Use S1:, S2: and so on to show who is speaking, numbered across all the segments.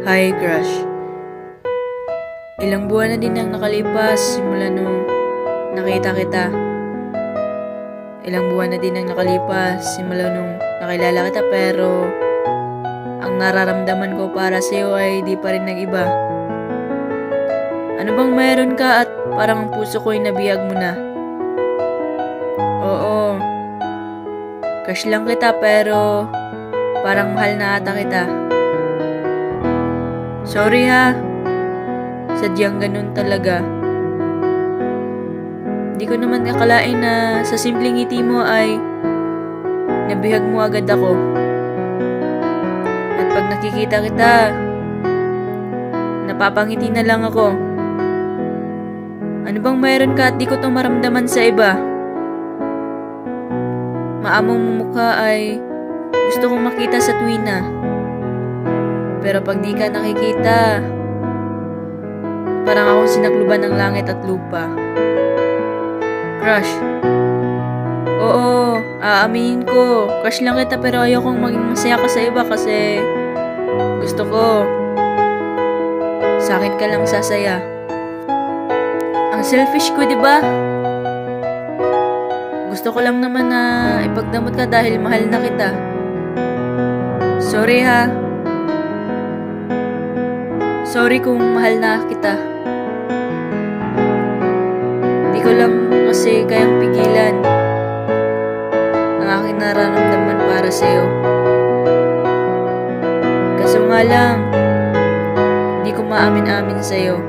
S1: Hi, crush. Ilang buwan na din ang nakalipas simula nung nakita kita. Ilang buwan na din ang nakalipas simula nung nakilala kita pero ang nararamdaman ko para sa iyo ay di pa rin nag-iba. Ano bang meron ka at parang ang puso ko'y nabiyag mo na? Oo. Crush lang kita pero parang mahal na ata kita. Sorry ha. Sadyang ganun talaga. Di ko naman akalain na sa simpleng ngiti mo ay nabihag mo agad ako. At pag nakikita kita, napapangiti na lang ako. Ano bang mayroon ka at di ko to maramdaman sa iba? Maamong mukha ay gusto kong makita sa tuwina. Pero pag di ka nakikita, parang akong sinakluban ng langit at lupa. Crush. Oo, aaminin ko. Crush lang kita pero ayokong maging masaya ka sa iba kasi gusto ko sa akin ka lang sasaya. Ang selfish ko, di ba? Gusto ko lang naman na ipagdamot ka dahil mahal na kita. Sorry ha. Sorry kung mahal na kita. Hindi ko lang kasi kayang pigilan ang aking nararamdaman para sa'yo. Kaso nga lang, hindi ko maamin-amin sa'yo.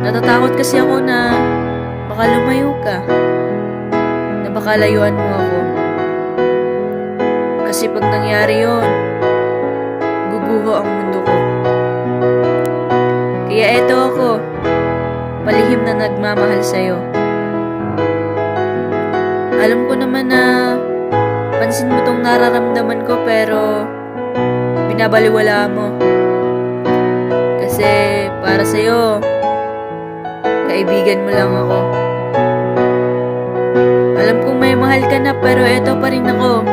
S1: Natatakot kasi ako na baka lumayo ka. Na baka layuan mo ako. Kasi pag nangyari yon, guguho ang mundo ko. Kaya eto ako, palihim na nagmamahal sa'yo. Alam ko naman na pansin mo tong nararamdaman ko pero binabaliwala mo. Kasi para sa'yo, kaibigan mo lang ako. Alam kong may mahal ka na pero eto pa rin ako.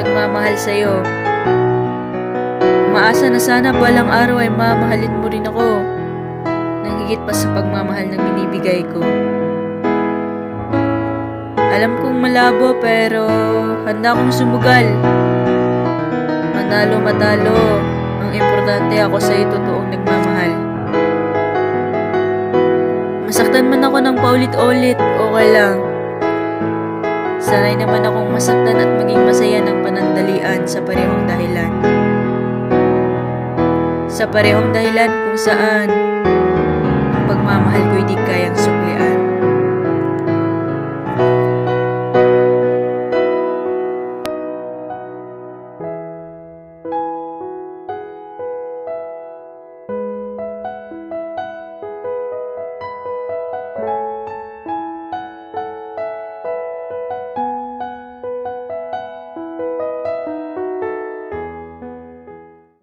S1: Nagmamahal sa'yo. Umaasa na sana balang araw ay mamahalin mo rin ako. Nang pa sa pagmamahal na binibigay ko. Alam kong malabo pero handa akong sumugal. Manalo matalo, ang importante ako sa'yo totoong nagmamahal. Masaktan man ako ng paulit-ulit, okay lang. Sanay naman akong masaktan at maging masaya ng panandalian sa parehong dahilan. Sa parehong dahilan kung saan ang pagmamahal ko'y di kayang suklian.